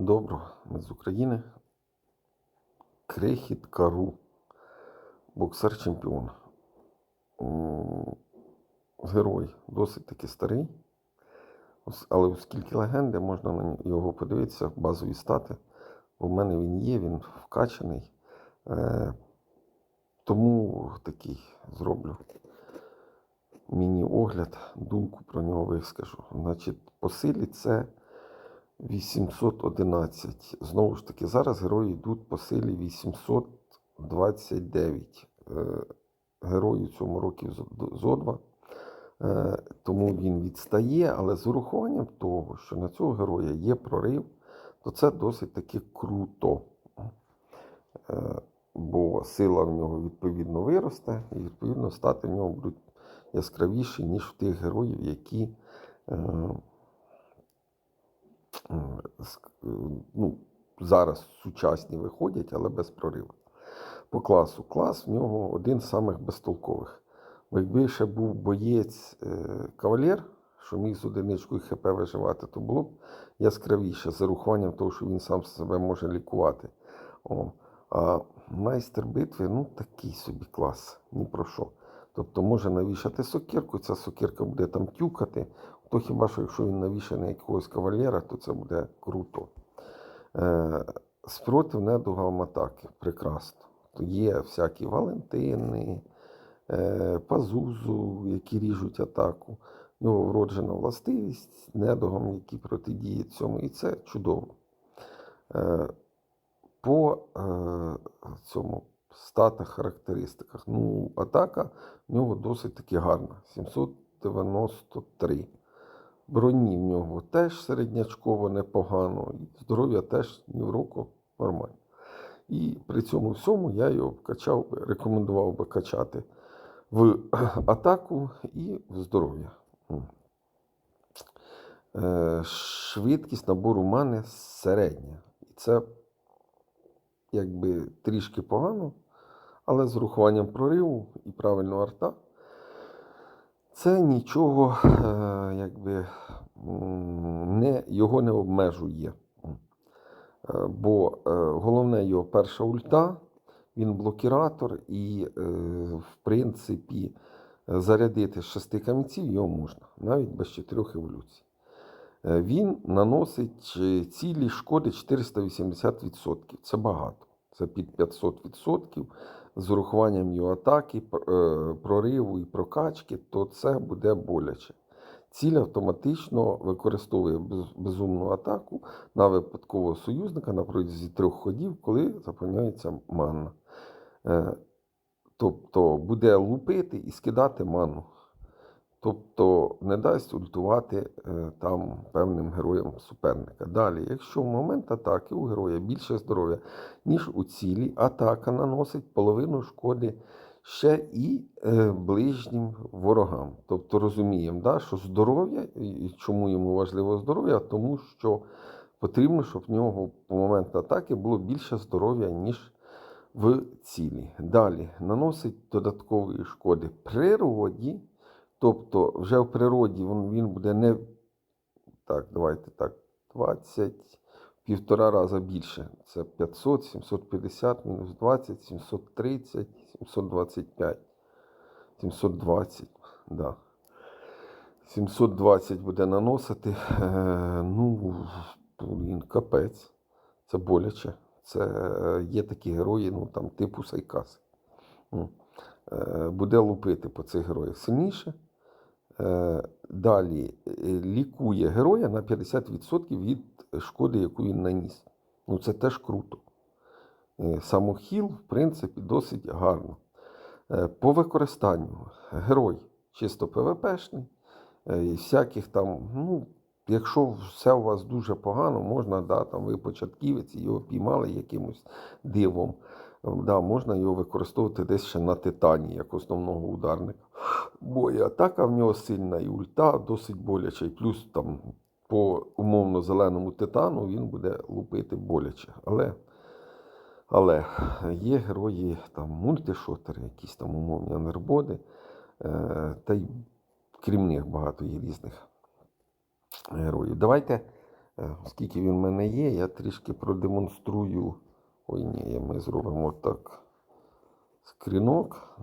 Доброго, ми з України. Крихіт Кару. Боксер чемпіон. Герой досить таки старий. Але оскільки легенди, можна на його подивитися, базові стати. У мене він є, він вкачаний. Е, Тому такий зроблю міні-огляд, думку про нього вискажу. Значить, по силі це 811. Знову ж таки, зараз герої йдуть по силі 829. Е, Герою цьому років зо- два. Е, Тому він відстає, але з урахуванням того, що на цього героя є прорив, то це досить таки круто. Е, Бо сила в нього відповідно виросте, і відповідно стати в нього будуть яскравіші, ніж в тих героїв, які ну, зараз сучасні виходять, але без прориву. По класу. Клас в нього один з самих безтолкових. Бо якби ще був боєць е, кавалер, що міг з одиничкою ХП виживати, то було б яскравіше з урахуванням того, що він сам себе може лікувати. О. А майстер битви ну такий собі клас, ні про що. Тобто може навішати сокирку, ця сокирка буде там тюкати. То хіба що якщо він навішає на якогось кавалера, то це буде круто. Е, спротив недугам атаки. Прекрасно. То є всякі Валентини, е, Пазузу, які ріжуть атаку. В нього вроджена властивість недугам, які протидіють цьому, і це чудово. Е, по цьому статах, характеристиках. Ну, атака в нього досить таки гарна. 793. Броні в нього теж середнячково непогано. І здоров'я теж ні в року нормально. І при цьому всьому я його качав, рекомендував би качати в атаку і в здоров'я. Е, Швидкість набору мани середня. І це якби трішки погано, але з урахуванням прориву і правильного арта, це нічого е, якби, не, його не обмежує. Е, Бо е, головне його перша ульта, він блокіратор, і, в принципі, зарядити шести камінців його можна, навіть без чотирьох еволюцій. Він наносить цілі шкоди 480%. Це багато. Це під 500%. З урахуванням його атаки, е, прориву і прокачки, то це буде боляче. Ціль автоматично використовує безумну атаку на випадкового союзника на протязі трьох ходів, коли заповняється манна. Е, Тобто буде лупити і скидати ману. Тобто не дасть ультувати е, там певним героям суперника. Далі, якщо в момент атаки у героя більше здоров'я, ніж у цілі, атака наносить половину шкоди ще і е, ближнім ворогам. Тобто розуміємо, да, що здоров'я, і чому йому важливо здоров'я, тому що потрібно, щоб в нього по момент атаки було більше здоров'я, ніж в цілі. Далі наносить додаткової шкоди природі. Тобто вже в природі він, буде не так, давайте так, 20, в півтора рази більше. Це 500, 750 мінус 20, 730, 725, 720, да. 720 буде наносити. Е, ну, блін, капець. Це боляче. Це е, є такі герої, ну там типу Сайкас. Е, Буде лупити по цих героях сильніше. Е, Далі е, лікує героя на 50% від шкоди, яку він наніс. Ну, це теж круто. Е, Самохіл, в принципі, досить гарно. По використанню герой чисто ПВПшний, і всяких там, ну, якщо все у вас дуже погано, можна, да, там ви початківець, його піймали якимось дивом. Да, можна його використовувати десь ще на титані, як основного ударника. Бо і атака в нього сильна, і ульта досить боляча. І плюс там по умовно зеленому титану він буде лупити боляче. Але, але є герої там мультишотери, якісь там умовні анербоди. Е, та й крім них багато є різних героїв. Давайте Е, Оскільки він в мене є, я трішки продемонструю. Ой, ні, ми зробимо так. Скрінок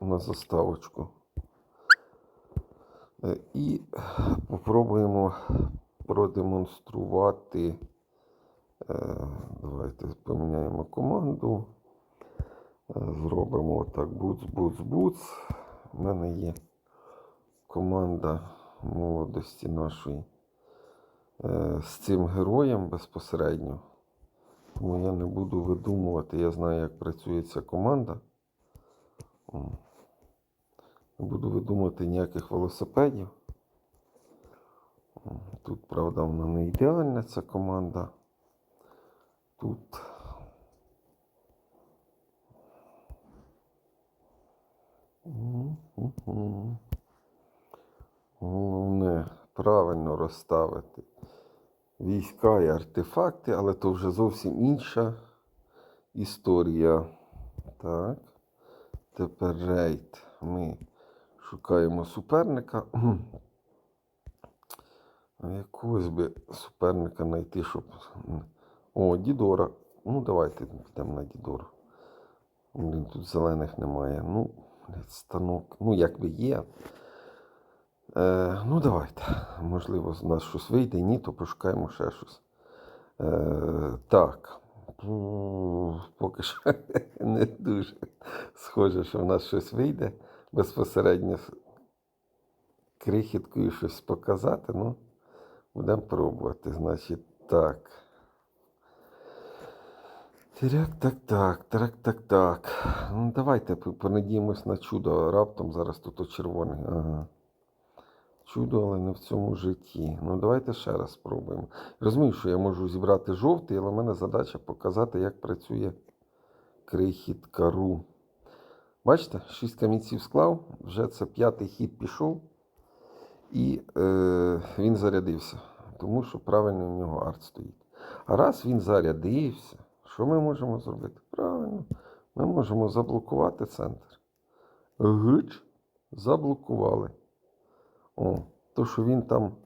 на заставочку. Е, І попробуємо продемонструвати. Е, Давайте поміняємо команду. Е, Зробимо отак буц, буц, буц. У мене є команда молодості нашої з цим героєм безпосередньо. Тому я не буду видумувати, я знаю, як працює ця команда. Не буду видумувати ніяких велосипедів. Тут, правда, вона не ідеальна ця команда. Тут. Головне правильно розставити війська і артефакти, але то вже зовсім інша історія. Так. Тепер рейд. Ми шукаємо суперника. Якогось би суперника знайти, щоб. О, Дідора. Ну, давайте підемо на Дідора. Блін, тут зелених немає. Ну, станок. Ну, якби є. Е, ну, давайте. Можливо, з нас щось вийде. Ні, то пошукаємо ще щось. Е, так. Поки що не дуже схоже, що в нас щось вийде. Безпосередньо крихіткою щось показати. Ну, будемо пробувати. Значить, так. Тиряк, так, так, так, так, так. Ну, давайте по- понадіємось на чудо. Раптом зараз тут червоний. Ага. Чудо, але не в цьому житті. Ну, давайте ще раз спробуємо. Розумію, що я можу зібрати жовтий, але в мене задача показати, як працює крихітка ру. Бачите, шість камінців склав, вже це п'ятий хід пішов, і е, він зарядився, тому що правильно в нього арт стоїть. А раз він зарядився, що ми можемо зробити? Правильно, ми можемо заблокувати центр. Гич, заблокували. О, то, що він там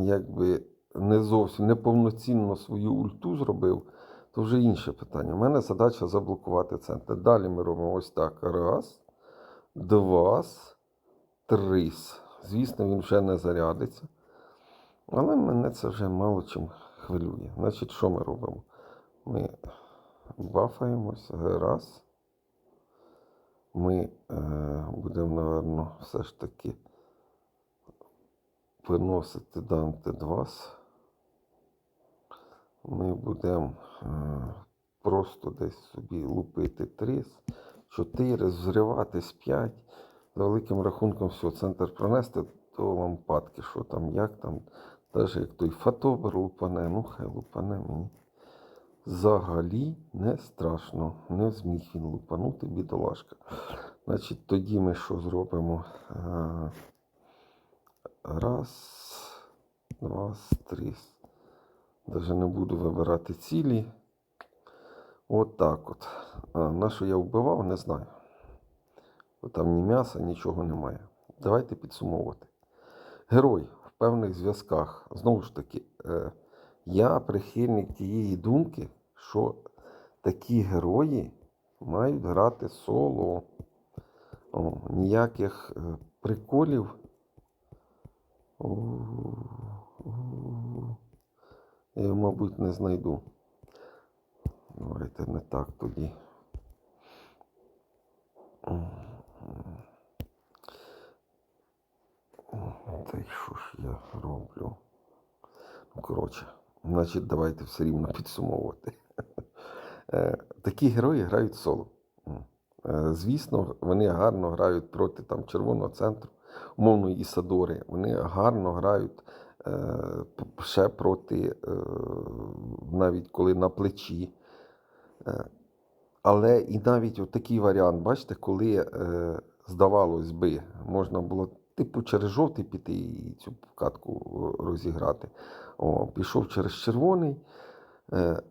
якби не зовсім неповноцінно свою ульту зробив, то вже інше питання. У мене задача заблокувати центр. Далі ми робимо ось так. Раз, два, три. Звісно, він вже не зарядиться. Але мене це вже мало чим хвилює. Значить, що ми робимо? Ми бафаємось. Раз. Ми е, будемо, напевно, все ж таки виносити Данте 2. Ми будемо е, просто десь собі лупити 3, 4, зриватись 5. За великим рахунком все, центр пронести до лампадки, що там, як там. Навіть як той фотобер лупане, ну хай лупане мені. Взагалі не страшно. Не зміг він лупанути, бідолашка. Значить, тоді ми що зробимо? Е, Раз, два, три. Даже не буду вибирати цілі. От так от. На що я вбивав, не знаю. Бо там ні м'яса, нічого немає. Давайте підсумовувати. Герой в певних зв'язках. Знову ж таки, е, я прихильник тієї думки, що такі герої мають грати соло. О, ніяких е, приколів. Я, його, мабуть, не знайду. Давайте не так тоді. Та й що ж я роблю? Ну, коротше, значить, давайте все рівно підсумовувати. Е, Такі герої грають соло. Е, Звісно, вони гарно грають проти там, червоного центру, умовної Ісадори. Вони гарно грають е, ще проти, навіть коли на плечі. Але і навіть от такий варіант, бачите, коли, здавалось би, можна було типу через жовтий піти і цю катку розіграти. О, пішов через червоний. Е,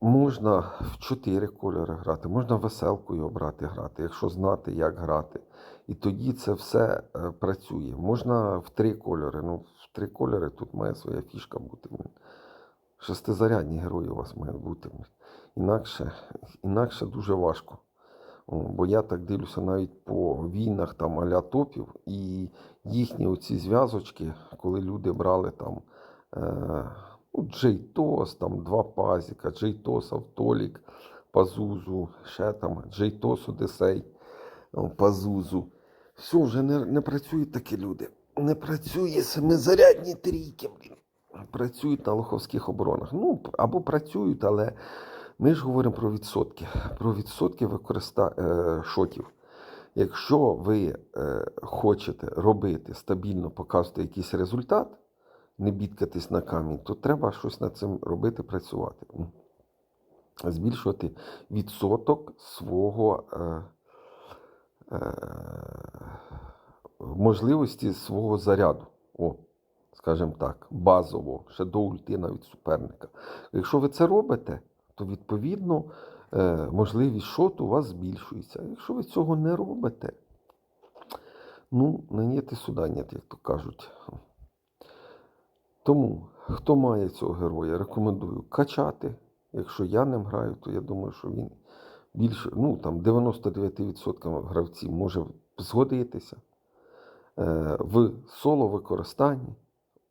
Можна в чотири кольори грати, можна веселкою обрати грати, якщо знати, як грати. І тоді це все е, працює. Можна в три кольори. Ну, в три кольори тут має своя фішка бути. Шестизарядні герої у вас мають бути. Інакше, інакше дуже важко. Бо я так дивлюся навіть по війнах там аля топів, і їхні оці зв'язочки, коли люди брали там ну, Джейтос, там два пазіка, Джейтос, Автолік, Пазузу, ще там Джейтос, Одесей, Пазузу. Все, вже не, не працюють такі люди. Не працює семизарядні трійки, блін. Працюють на лоховських оборонах. Ну, або працюють, але ми ж говоримо про відсотки. Про відсотки використа... е, шотів. Якщо ви е, хочете робити стабільно, показувати якийсь результат, не бідкатись на камінь, то треба щось над цим робити, працювати. Збільшувати відсоток свого е, е, можливості свого заряду. О, скажімо так, базово, ще до ульти навіть суперника. Якщо ви це робите, то відповідно е, можливість шоту у вас збільшується. Якщо ви цього не робите, ну, на нет і сюди як то кажуть. Тому, хто має цього героя, рекомендую качати. Якщо я ним граю, то я думаю, що він більше, ну там 99% гравців може згодитися. Е, в соло використанні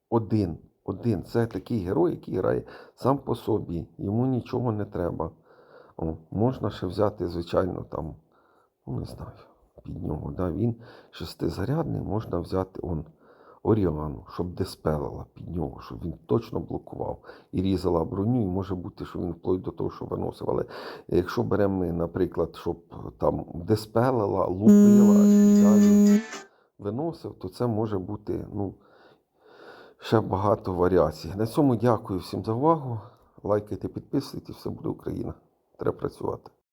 один. Один. Це такий герой, який грає сам по собі. Йому нічого не треба. О, можна ще взяти, звичайно, там, ну не знаю, під нього. Да, він шестизарядний, можна взяти он, Оріану, щоб диспелила під нього, щоб він точно блокував і різала броню, і може бути, що він вплоть до того, що виносив. Але якщо беремо ми, наприклад, щоб там диспелила, лупила виносив, то це може бути ну, ще багато варіацій. На цьому дякую всім за увагу. Лайкайте, підписуйтесь, все буде Україна. Треба працювати.